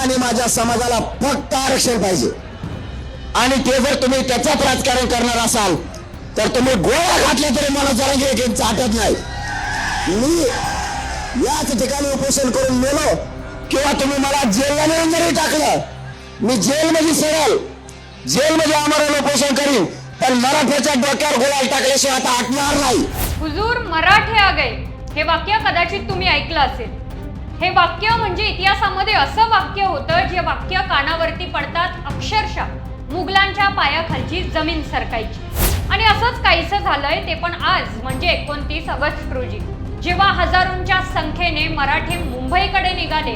आणि माझ्या समाजाला फक्त आरक्षण पाहिजे. आणि ते जर तुम्ही त्याच्यात राजकारण करणार असाल तर तुम्ही गोळ्या घातल्या तरी मला जरा एक चाटत नाही. मी याच ठिकाणी उपोषण करून मेलो किंवा तुम्ही मला जेलला जरी टाकलं. मी जेलमध्ये सरळ जेलमध्ये आम्हाला उपोषण करीन पण मराठ्याच्या डोक्यावर गोळ्या टाकल्याशिवाय आता हटणार नाही. हुजूर मराठे आ गए. हे वाक्य कदाचित तुम्ही ऐकलं असेल. हे वाक्य म्हणजे इतिहासामध्ये असं वाक्य होतं जे वाक्य कानावरती पडतात अक्षरशः. मुघलांच्या पायाखालची जमीन सरकायची. आणि असंच काहीसं झालंय ते पण आज म्हणजे एकोणतीस ऑगस्ट रोजी. जेव्हा हजारोंच्या संख्येने मराठे मुंबईकडे निघाले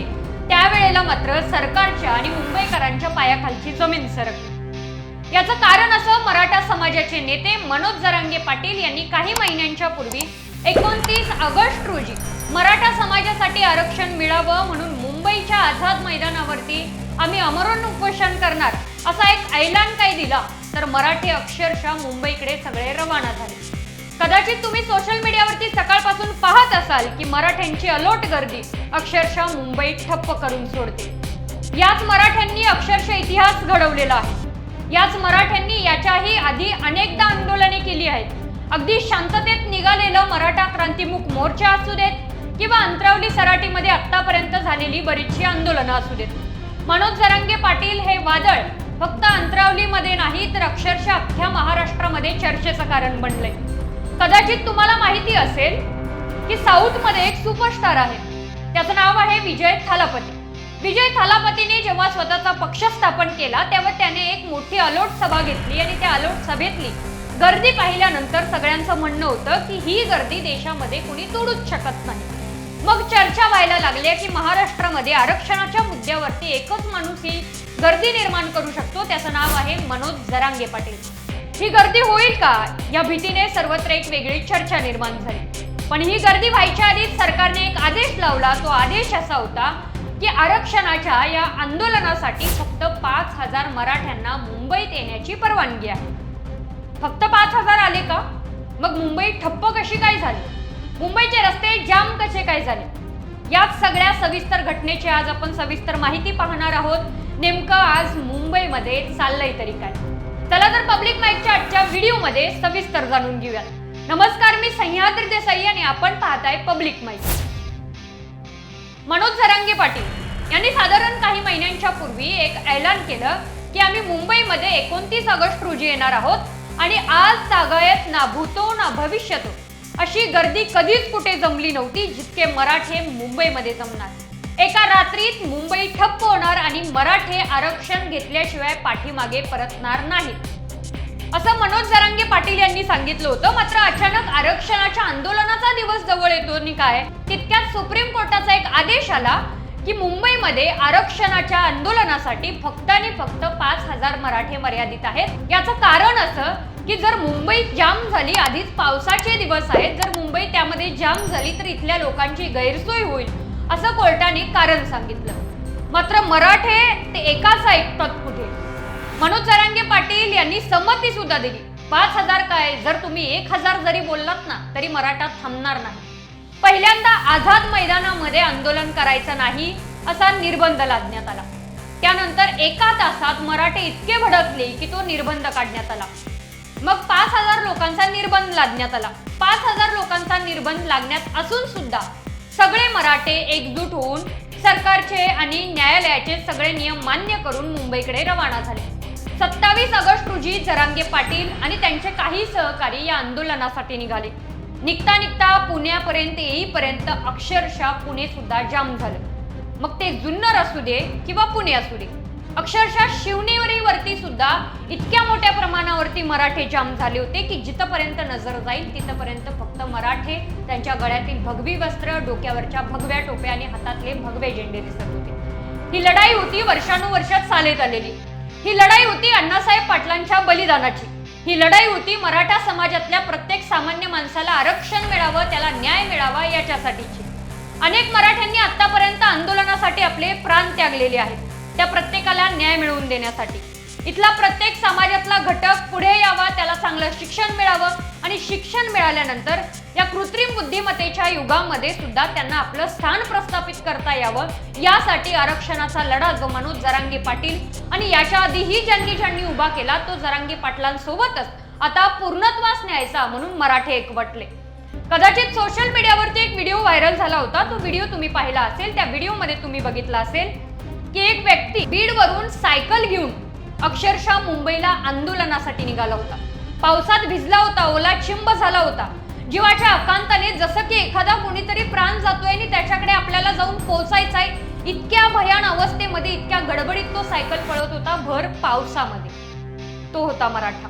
त्यावेळेला मात्र सरकारच्या आणि मुंबईकरांच्या पायाखालची जमीन सरकली. याचं कारण असं मराठा समाजाचे नेते मनोज जरांगे पाटील यांनी काही महिन्यांच्या पूर्वी एकोणतीस ऑगस्ट रोजी मराठा समाजासाठी आरक्षण मिळावं म्हणून मुंबईच्या आझाद मैदानावरती आम्ही अमरण उपोषण करणार असा एक ऐलान काही दिला तर मराठी अक्षरशः मुंबईकडे सगळे रवाना झाले. कदाचित तुम्ही सोशल मीडियावरती सकाळपासून पाहत असाल की मराठ्यांची अलोट गर्दी अक्षरशः मुंबई ठप्प करून सोडते. याच मराठ्यांनी अक्षरशः इतिहास घडवलेला आहे. याच मराठ्यांनी याच्याही आधी अनेकदा आंदोलने केली आहेत. अगदी शांततेत निघालेलं मराठा क्रांतिमुख मोर्चा असू देत किंवा अंतरावली सराटीमध्ये आतापर्यंत झालेली बरीचशी आंदोलनं असू देत. मनोज जरांगे पाटील हे वादळ फक्त अंतरावलीमध्ये नाही तर अक्षरशः अख्ख्या महाराष्ट्रामध्ये चर्चेचं कारण बनलंय. कदाचित तुम्हाला माहिती असेल की साऊथमध्ये एक सुपरस्टार आहे. त्याचं नाव आहे विजय थालापती. विजय थालापतीने जेव्हा स्वतःचा पक्ष स्थापन केला तेव्हा त्याने एक मोठी अलोट सभा घेतली आणि त्या अलोट सभेतली गर्दी पाहिल्यानंतर सगळ्यांचं म्हणणं होतं की ही गर्दी देशामध्ये कुणी तोडूच शकत नाही. मग चर्चा व्हायला लागल्या की महाराष्ट्रामध्ये आरक्षणाच्या मुद्द्यावरती एकच माणूस ही गर्दी निर्माण करू शकतो त्याचं नाव आहे मनोज जरांगे पाटील. ही गर्दी होईल का? या भीतीने सर्वत्र एक वेगळी चर्चा निर्माण झाली. पण ही गर्दी व्हायच्या आधीच सरकारने एक आदेश लावला तो आदेश असा होता की आरक्षणाच्या या आंदोलनासाठी फक्त पाच हजार मराठ्यांना मुंबईत येण्याची परवानगी आहे. फक्त पाच हजार आले का? मग मुंबई ठप्प कशी काय झाली? मुंबईचे रस्ते जाम कसे काय झाले? याच सगळ्या सविस्तर घटनेची आज आपण सविस्तर माहिती पाहणार आहोत. नेमकं आज मुंबईमध्ये चाललंय तरी काय? चला तर पब्लिक माईकच्या आजच्या व्हिडिओमध्ये सविस्तर जाणून घेऊयात. नमस्कार मी सह्याद्री देसाई आणि आपण पाहताय पब्लिक माईक मनोज झरांगे पाटील यांनी साधारण काही महिन्यांच्या पूर्वी एक ऐलान केलं की आम्ही मुंबईमध्ये एकोणतीस ऑगस्ट रोजी येणार आहोत. आणि आज तागायत ना भूतो ना भविष्यतो अशी गर्दी कधीच कुठे जमली नव्हती जितके मराठे मुंबईमध्ये जमणार. एका रात्रीत मुंबई ठप्प होणार आणि मराठे आरक्षण घेतल्याशिवाय पाठीमागे परतणार नाहीत. असं मनोज जरांगे पाटील यांनी सांगितलं होतं मात्र अचानक आरक्षणाच्या आंदोलनाचा दिवस जवळ येतो आणि काय? तितक्यात सुप्रीम कोर्टाचा एक आदेश आला की मुंबईमध्ये आरक्षणाच्या आंदोलनासाठी फक्त आणि फक्त पाच हजार मराठे मर्यादित आहेत. याचं कारण असं की जर मुंबई जाम झाली आधीच पावसाचे दिवस आहेत जर मुंबई त्यामध्ये जाम झाली तर इथल्या लोकांची गैरसोय होईल असं कोर्टाने कारण सांगितलं. मात्र मराठे ते एकाच ऐकतात कुठे? मनोज जरांगे पाटील यांनी संमती सुद्धा दिली. पाच हजार काय? जर तुम्ही एक हजार जरी बोललात ना तरी मराठा थांबणार नाही. पहिल्यांदा आझाद मैदानामध्ये आंदोलन करायचं नाही असा निर्बंध लादण्यात आला. त्यानंतर एका तासात मराठे इतके भडकले की तो निर्बंध काढण्यात आला. मग पाच हजार लोकांचा निर्बंध लादण्यात आला. पाच हजार लोकांचा निर्बंध लागण्यात असून सुद्धा सगळे मराठे एकजूट होऊन सरकारचे आणि न्यायालयाचे सगळे नियम मान्य करून मुंबईकडे रवाना झाले. सत्तावीस ऑगस्ट रोजी जरांगे पाटील आणि त्यांचे काही सहकारी या आंदोलनासाठी निघाले. निघता निघता पुण्यापर्यंत येईपर्यंत अक्षरशः पुणे सुद्धा जाम झालं. मग ते जुन्नर असू दे किंवा पुणे असू दे अक्षरशः शिवनेवरीवरती सुद्धा इतक्या मोठ्या प्रमाणावरती मराठे जाम झाले होते की जिथपर्यंत नजर जाईल तिथपर्यंत फक्त मराठे त्यांच्या गळ्यातील भगवी वस्त्र डोक्यावरच्या भगव्या टोप्या आणि हातातले भगवे झेंडे दिसत होते. ही लढाई होती वर्षानुवर्षात चालत आलेली. ही लढाई होती अण्णासाहेब पाटलांच्या बलिदानाची. ही लढाई होती. मराठा समाजातल्या प्रत्येक सामान्य माणसाला आरक्षण मिळावं त्याला न्याय मिळावा याच्यासाठीची. अनेक मराठ्यांनी आतापर्यंत आंदोलनासाठी आपले प्राण त्यागलेले आहेत. त्या प्रत्येकाला न्याय मिळवून देण्यासाठी. इथला प्रत्येक समाजातला घटक पुढे यावा त्याला चांगलं शिक्षण मिळावं आणि शिक्षण मिळाल्यानंतर या कृत्रिम बुद्धिमत्तेच्या युगामध्ये सुद्धा त्यांना आपलं स्थान प्रस्थापित करता यावं. यासाठी आरक्षणाचा लढा जो मनोज जरांगे पाटील आणि याच्या आधीही ज्यांनी ज्यांनी उभा केला तो जरांगे पाटलांसोबतच आता पूर्णत्वास न्यायचा म्हणून मराठे एकवटले. कदाचित सोशल मीडियावरती एक व्हिडिओ व्हायरल झाला होता. तो व्हिडिओ तुम्ही पाहिला असेल. त्या व्हिडिओमध्ये तुम्ही बघितला असेल की एक व्यक्ती बीडवरून सायकल घेऊन अक्षरशः मुंबईला आंदोलनासाठी निघाला होता. पावसात भिजला होता ओला चिंब झाला होता. जीवाच्या अकांताने जसं की एखादा कोणीतरी प्राण जातोय आणि त्याच्याकडे आपल्याला जाऊन पोहोचायचा आहे इतक्या भयान अवस्थेमध्ये इतक्या गडबडीत तो सायकल पळत होता भर पावसामध्ये. तो होता मराठा.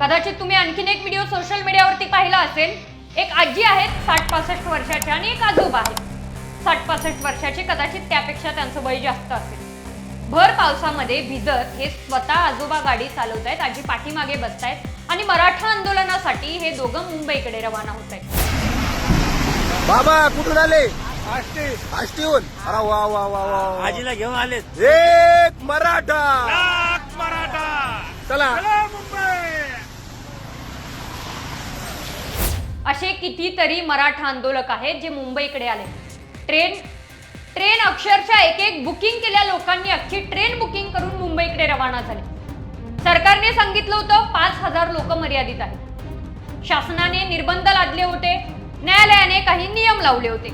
कदाचित तुम्ही आणखीन एक व्हिडिओ सोशल मीडियावरती पाहिला असेल. एक आजी आहेत साठ पासष्ट वर्षाच्या आणि एक आजोबा आहेत. साठ पासष्ट वर्षाचे कदाचित त्यापेक्षा त्यांचं वय जास्त असेल. भर पावसामध्ये भिजत हे स्वतः आजोबा गाडी चालवत आहेत आजी पाठीमागे बसतायत आणि मराठा आंदोलनासाठी हे दोघं मुंबईकडे रवाना होत आहेत बाबा कुठून आले? आष्टी. आष्टीहून? अरे वा वा वा वा वा. आजीला घेऊन आलेत एक मराठा. मराठा. चला. चला मुंबई. असे कितीतरी मराठा आंदोलक आहेत जे मुंबईकडे आले ट्रेन ट्रेन अक्षरशः एक एक बुकिंग केल्या लोकांनी अख्खी ट्रेन बुकिंग करून मुंबईकडे रवाना झाले. सरकारने सांगितलं होतं पाच हजार लोक मर्यादित आहेत. शासनाने निर्बंध लादले होते न्यायालयाने काही नियम लावले होते.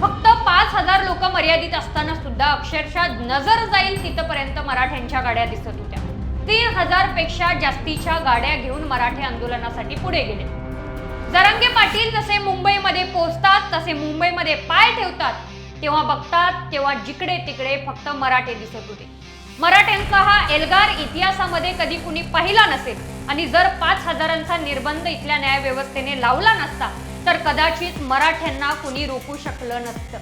फक्त पाच हजार लोक मर्यादित असताना सुद्धा अक्षरशः नजर जाईल तिथपर्यंत मराठ्यांच्या गाड्या दिसत होत्या. तीन हजारपेक्षा जास्तीच्या गाड्या घेऊन मराठी आंदोलनासाठी पुढे गेले. जरंगे पाटील जसे मुंबईमध्ये पोहोचतात तसे मुंबईमध्ये पाय ठेवतात. तेव्हा बघतात तेव्हा जिकडे तिकडे फक्त मराठे दिसत होते. मराठ्यांचा हा एल्गार इतिहासामध्ये कधी कुणी पाहिला नसेल आणि जर पाच हजारांचा निर्बंध इथल्या न्यायव्यवस्थेने लावला नसता तर कदाचित मराठ्यांना कुणी रोखू शकलं नसतं.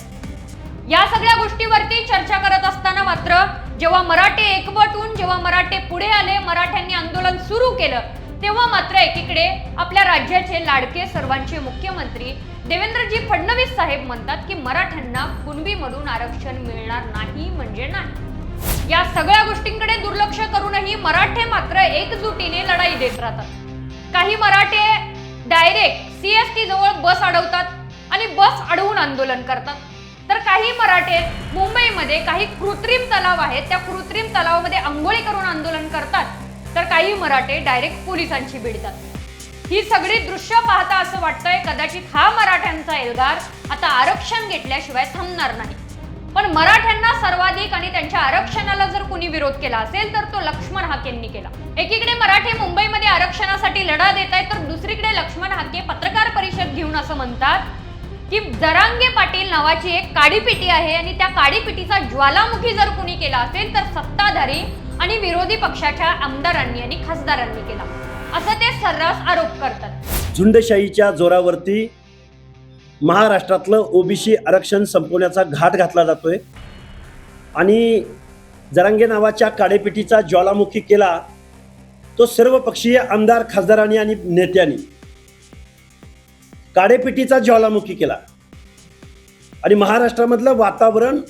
या सगळ्या गोष्टीवरती चर्चा करत असताना मात्र जेव्हा मराठे एकवटून जेव्हा मराठे पुढे आले मराठ्यांनी आंदोलन सुरू केलं तेव्हा मात्र एकीकडे आपल्या राज्याचे लाडके सर्वांचे मुख्यमंत्री देवेंद्रजी फडणवीस साहेब म्हणतात की मराठ्यांना कुणबीमधून आरक्षण मिळणार नाही म्हणजे नाही. या सगळ्या गोष्टींकडे दुर्लक्ष करूनही मराठे मात्र एकजुटीने लढाई देत राहतात. काही मराठे डायरेक्ट सीएसटी जवळ बस अडवतात आणि बस अडवून आंदोलन करतात. तर काही मराठे मुंबईमध्ये काही कृत्रिम तलाव आहेत त्या कृत्रिम तलावामध्ये आंघोळी करून आंदोलन करतात. तर काही मराठे डायरेक्ट पोलिसांची भिडतात. ही सगळी दृश्य पाहता असं वाटतंय कदाचित हा मराठ्यांचा एल्गार आता आरक्षण घेतल्याशिवाय थांबणार नाही. पण मराठ्यांना सर्वाधिक आणि त्यांच्या आरक्षणाला जर कुणी विरोध केला असेल तर तो लक्ष्मण हाकेंनी केला. एकीकडे मराठे मुंबईमध्ये आरक्षणासाठी लढा देत आहेत तर दुसरीकडे लक्ष्मण हाके पत्रकार परिषद घेऊन असं म्हणतात की जरांगे पाटील नावाची एक काडीपिटी आहे आणि त्या काडीपिटीचा ज्वालामुखी जर कुणी केला असेल तर सत्ताधारी आणि विरोधी पक्षाच्या आमदारांनी आणि खासदारांनी केला. असं ते सर्रास आरोप करतात. झुंडशाहीच्या जोरावरती महाराष्ट्रातलं ओबीसी आरक्षण संपवण्याचा घाट घातला जातोय. आणि जरांगे नावाच्या काडेपिटीचा ज्वालामुखी केला तो सर्व पक्षीय आमदार खासदारांनी आणि नेत्यांनी काडेपिटीचा ज्वालामुखी केला. आणि महाराष्ट्रामधलं वातावरण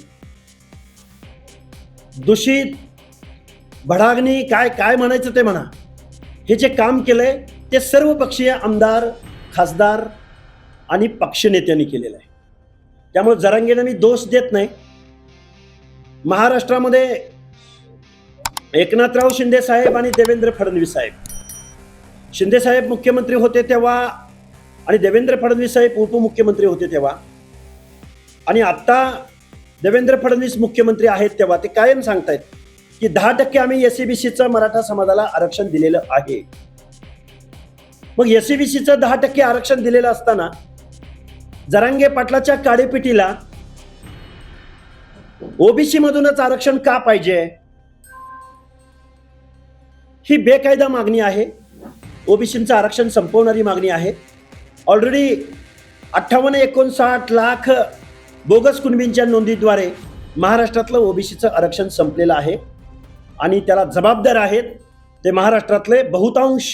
दूषित भडागणी काय काय म्हणायचं ते म्हणा. हे जे काम केलंय ते सर्व पक्षीय आमदार खासदार आणि पक्षनेत्यांनी केलेलं आहे. त्यामुळे जरांगेला मी दोष देत नाही. महाराष्ट्रामध्ये एकनाथराव शिंदे साहेब आणि देवेंद्र फडणवीस साहेब. शिंदे साहेब मुख्यमंत्री होते तेव्हा आणि देवेंद्र फडणवीस साहेब उपमुख्यमंत्री होते तेव्हा. आणि आत्ता देवेंद्र फडणवीस मुख्यमंत्री आहेत तेव्हा ते कायम सांगतायत. की दहा टक्के आम्ही एस बी सीचं मराठा समाजाला आरक्षण दिलेलं आहे. मग एस बी सीचं दहा टक्के आरक्षण दिलेलं असताना जरांगे पाटलाच्या काळेपिटीला ओबीसी मधूनच आरक्षण का पाहिजे? ही बेकायदा मागणी आहे. ओबीसीचं आरक्षण संपवणारी मागणी आहे. ऑलरेडी अठ्ठावन्न एकोणसाठ लाख बोगस कुणबींच्या नोंदीद्वारे महाराष्ट्रातलं ओबीसीचं आरक्षण संपलेलं आहे. आणि त्याला जबाबदार आहेत ते महाराष्ट्रातले बहुतांश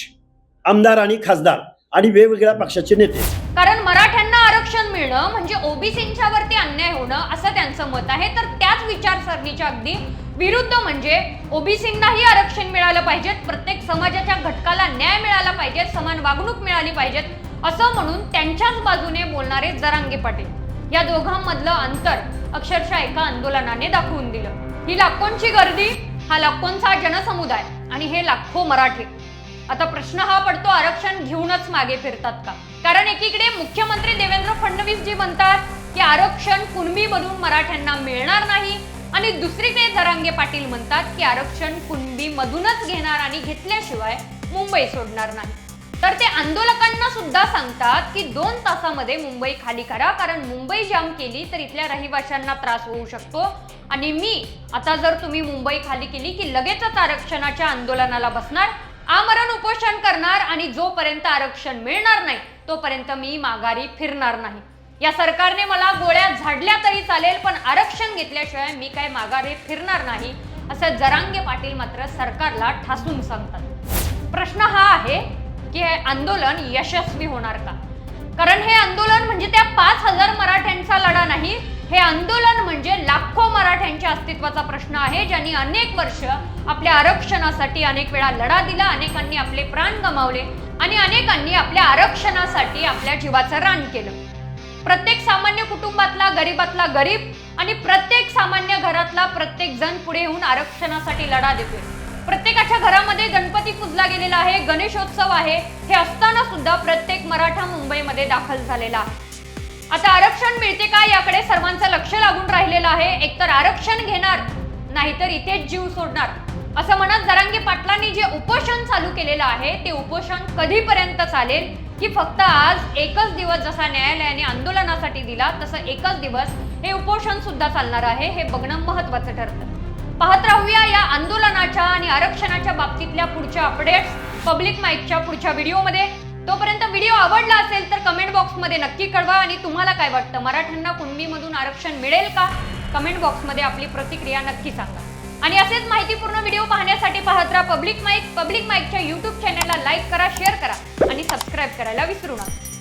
आमदार आणि खासदार आणि वेगवेगळ्या पक्षाचे नेते. कारण मराठ्यांना आरक्षण मिळणं म्हणजे ओबीसींच्या वरती अन्याय होणं असं त्यांचं मत आहे. तर त्याच विचारसरणीच्या अगदी विरुद्ध म्हणजे ओबीसींनाही आरक्षण मिळालं पाहिजेत. प्रत्येक समाजाच्या घटकाला न्याय मिळाला पाहिजे समान वागणूक मिळाली पाहिजेत. असं म्हणून त्यांच्याच बाजूने बोलणारे जरांगे पाटील या दोघांमधलं अंतर अक्षरशः एका आंदोलनाने दाखवून दिलं. ही लाखोंची गर्दी हा लाखोंचा जनसमुदाय आणि हे लाखो मराठी. आता प्रश्न हा पडतो आरक्षण घेऊनच मागे फिरतात का? कारण एकीकडे मुख्यमंत्री देवेंद्र फडणवीस जी म्हणतात की आरक्षण कुणबी मधून मराठ्यांना मिळणार नाही आणि दुसरीकडे जरांगे पाटील म्हणतात की आरक्षण कुणबी मधूनच घेणार आणि घेतल्याशिवाय मुंबई सोडणार नाही. तर ते आंदोलकांना सुद्धा सांगतात की दोन तासामध्ये मुंबई खाली करा कारण मुंबई जाम केली तर इथल्या रहिवाशांना त्रास होऊ शकतो. आणि मी आता जर तुम्ही मुंबई खाली केली की लगेचच आरक्षणाच्या आंदोलनाला बसणार आमरण उपोषण करणार आणि जोपर्यंत आरक्षण मिळणार नाही तोपर्यंत मी माघारी फिरणार नाही. या सरकारने मला गोळ्या झाडल्या तरी चालेल पण आरक्षण घेतल्याशिवाय मी काय माघारी फिरणार नाही असं जरांगे पाटील मात्र सरकारला ठासून सांगतात. प्रश्न हा आहे की हे आंदोलन यशस्वी होणार का? कारण हे आंदोलन म्हणजे त्या पाच हजार मराठ्यांचा लढा नाही हे आंदोलन म्हणजे लाखो मराठ्यांच्या अस्तित्वाचा प्रश्न आहे ज्यांनी अनेक वर्ष आपल्या आरक्षणासाठी अनेक वेळा लढा दिला अनेकांनी आपले प्राण गमावले आणि अनेकांनी आपल्या आरक्षणासाठी आपल्या जीवाचं रान केलं. प्रत्येक सामान्य कुटुंबातला गरीबातला गरीब आणि प्रत्येक सामान्य घरातला प्रत्येक जण पुढे येऊन आरक्षणासाठी लढा देतोय. प्रत्येकाच्या घरामध्ये गणपती पूजला गेलेला आहे गणेशोत्सव आहे. हे असताना सुद्धा प्रत्येक मराठा मुंबईमध्ये दाखल झालेला आहे. आता आरक्षण मिळते का याकडे सर्वांचं लक्ष लागून राहिलेलं आहे. एकतर आरक्षण घेणार नाहीतर इथेच जीव सोडणार. असं म्हणत जरांगे पाटलांनी जे उपोषण चालू केलेलं आहे ते उपोषण कधीपर्यंत चालेल? की फक्त आज एकच दिवस जसा न्यायालयाने आंदोलनासाठी दिला तसं एकच दिवस हे उपोषण सुद्धा चालणार आहे हे बघणं महत्वाचं ठरतं. पाहत राहूया या आंदोलनाच्या आणि आरक्षणाच्या बाबतीतल्या पुढच्या अपडेट्स पब्लिक माईकच्या पुढच्या व्हिडिओमध्ये तोपर्यंत व्हिडिओ आवडला असेल तर कमेंट बॉक्समध्ये नक्की कळवा आणि तुम्हाला काय वाटतं? मराठ्यांना कुणबीमधून आरक्षण मिळेल का? कमेंट बॉक्समध्ये आपली प्रतिक्रिया नक्की सांगा. आणि असेच माहितीपूर्ण व्हिडिओ पाहण्यासाठी पाहत राहा पब्लिक माईक पब्लिक माईकच्या युट्यूब चॅनलला लाईक करा शेअर करा आणि सबस्क्राईब करायला विसरू नका.